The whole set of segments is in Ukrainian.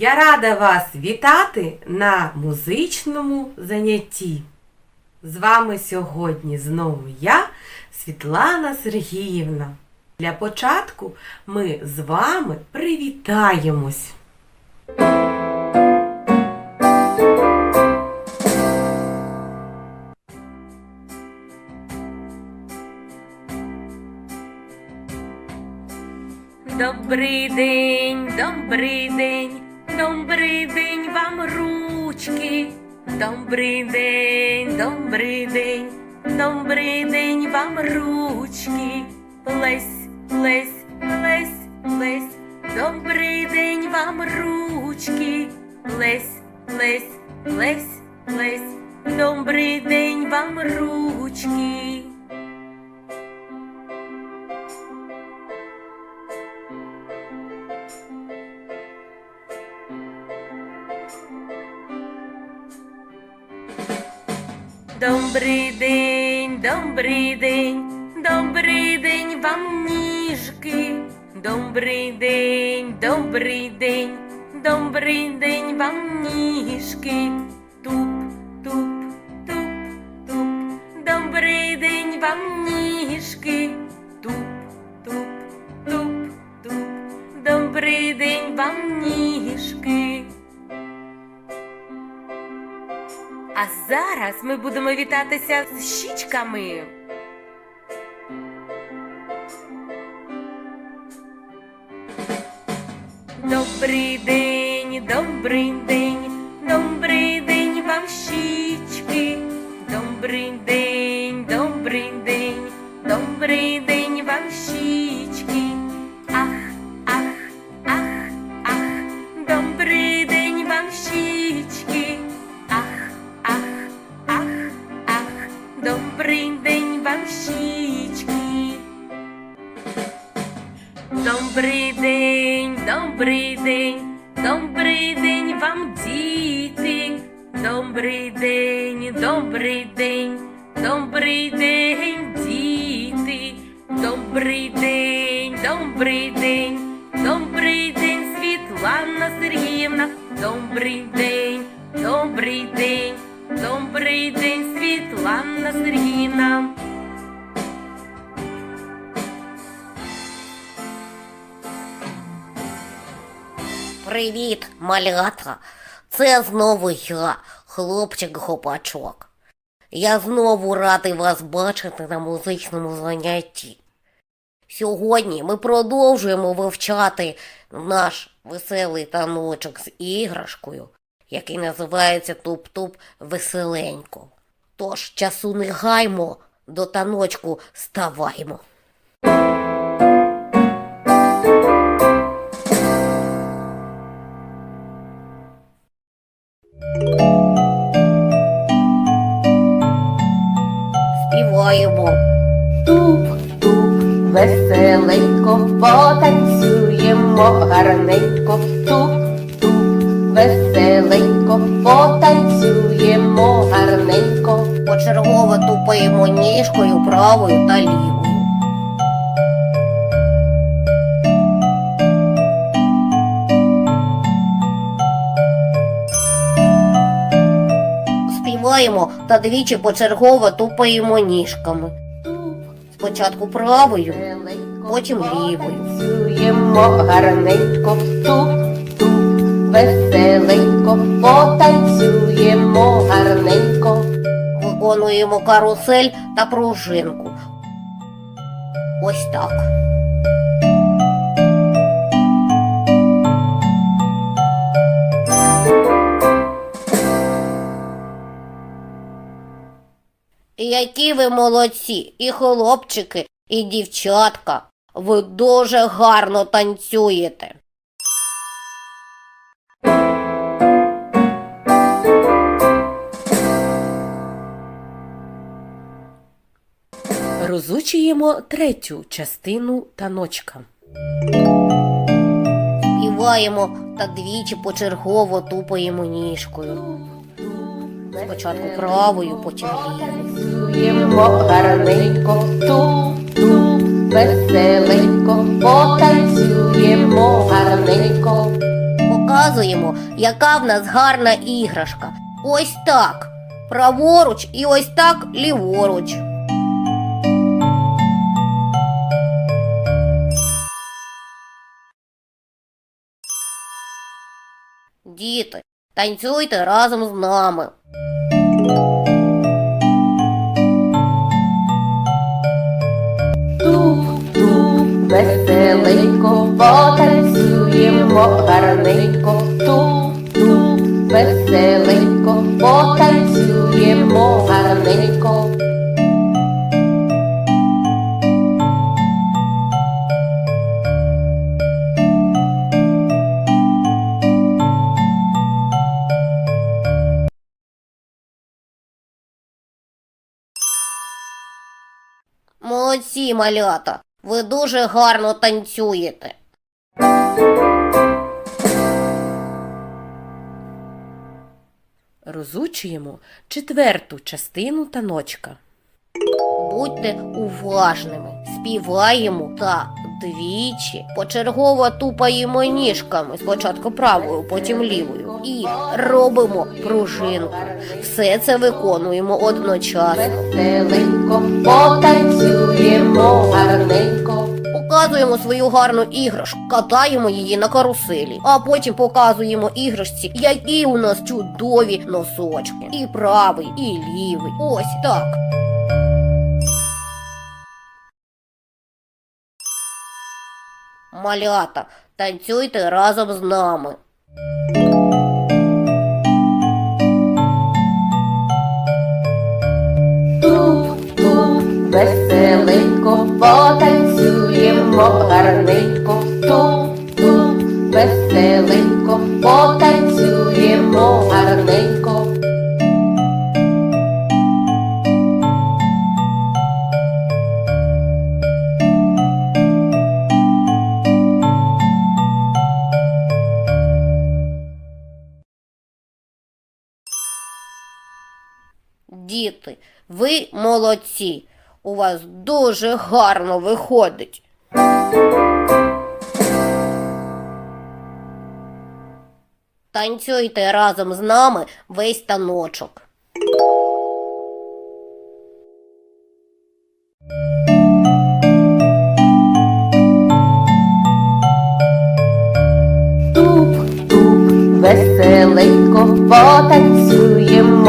Я рада вас вітати на музичному занятті. З вами сьогодні знову я, Світлана Сергіївна. Для початку ми з вами привітаємось. Добрий день, добрий день, добрий день вам ручки. Добрий день, добрий день, добрий день вам ручки. Плесь, плесь, плесь, плесь. Добрий день вам ручки. Плесь, плесь, плесь, плесь. Добрий день вам ручки. Добрий день, добрий день вам ніжки. Добрий день, добрий день, добрий день вам ніжки. Туп, туп, туп, туп. Добрий день вам ніжки. Туп, туп, туп, туп. Добрий день вам ніжки. А зараз ми будемо вітатися з щічками. Добрий день, добрий день, добрий день, діти. Добрий день, добрий день, добрий день, Світлана Сергіївна. Добрий день, добрий день, добрий день, Світлана Сергіївна. Привіт, малята. Це знову я, хлопчик Гопачок. Я знову радий вас бачити на музичному занятті. Сьогодні ми продовжуємо вивчати наш веселий таночок з іграшкою, який називається Туп-Туп Веселенько. Тож часу не гаймо, до таночку ставаймо. Почергово тупаємо ніжкою правою та лівою. Співаємо та двічі почергово тупаємо ніжками. Спочатку правою, потім лівою. Гарненько, туп-туп, Виконуємо карусель та пружинку. Ось так. Які ви молодці, і хлопчики, і дівчатка. Ви дуже гарно танцюєте. Розучуємо третю частину таночка. Співаємо та двічі почергово тупаємо ніжкою. Спочатку правою, потім лівою. Танцюємо гарненько, туп-туп, веселенько, потанцюємо гарненько. Показуємо, яка в нас гарна іграшка. Ось так. Праворуч і ось так ліворуч. Діти, танцюйте разом з нами. Туп-туп, веселенько, потанцюємо гарненько. Туп-туп, веселенько, потанцюємо гарненько. Молодці, малята, ви дуже гарно танцюєте. Розучуємо четверту частину таночка. Будьте уважними, співаємо та двічі. Почергово тупаємо ніжками, спочатку правою, потім лівою. І робимо пружинку. Все це виконуємо одночасно. Веселенько, потанцюємо гарненько. Показуємо свою гарну іграшку, катаємо її на каруселі, а потім показуємо іграшці, які у нас чудові носочки. І правий, і лівий. Ось так. Малята, танцюйте разом з нами. Туп-туп, веселенько, потанцюємо гарненько. Туп-туп, веселенько, потанцюємо Діти, ви молодці. У вас дуже гарно виходить. Танцюйте разом з нами весь таночок.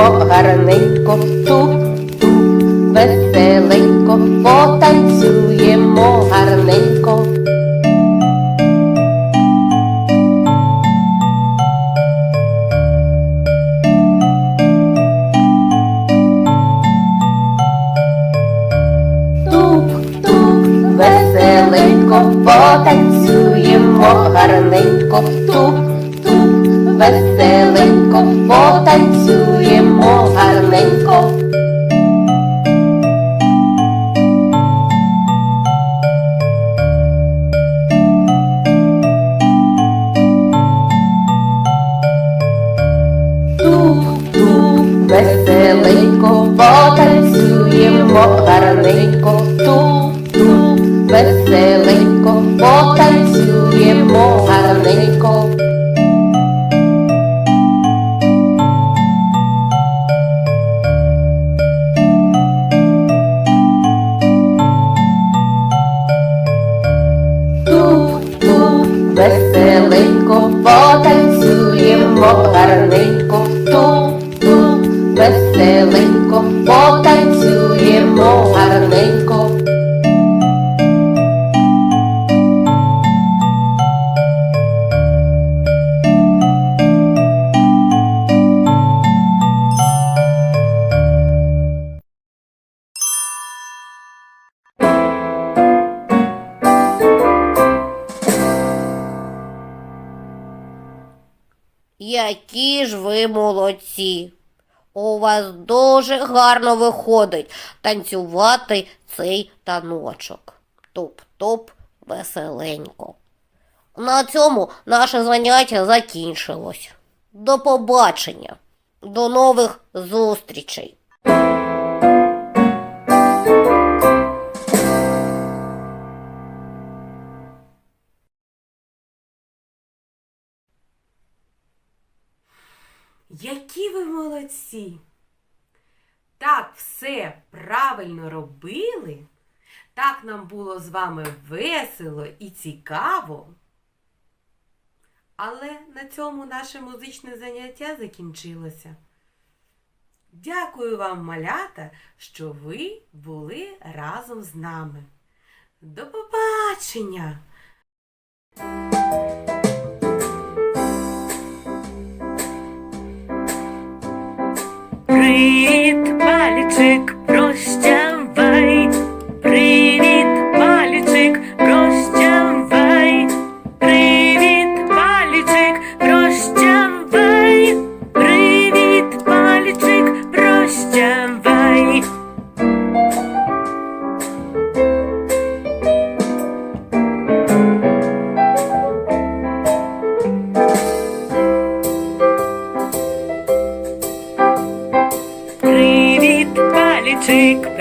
Гарненько. Туп-туп, веселенько, потанцюємо гарненько. Туп-туп, веселенько, потанцюємо гарненько. Туп-туп, веселенько, потанцюємо Туп-туп, веселенько, потанцюємо гарненько. Туп-туп, веселенько, потанцюємо гарненько. Веселенько, потанцюємо гарненько. Які ж ви молодці. У вас дуже гарно виходить танцювати цей таночок. Топ-топ веселенько. На цьому наше заняття закінчилось. До побачення. До нових зустрічей. Ви молодці! Так все правильно робили. Так нам було з вами весело і цікаво. Але на цьому наше музичне заняття закінчилося. Дякую вам, малята, що ви були разом з нами. До побачення! Привіт, палічик, You.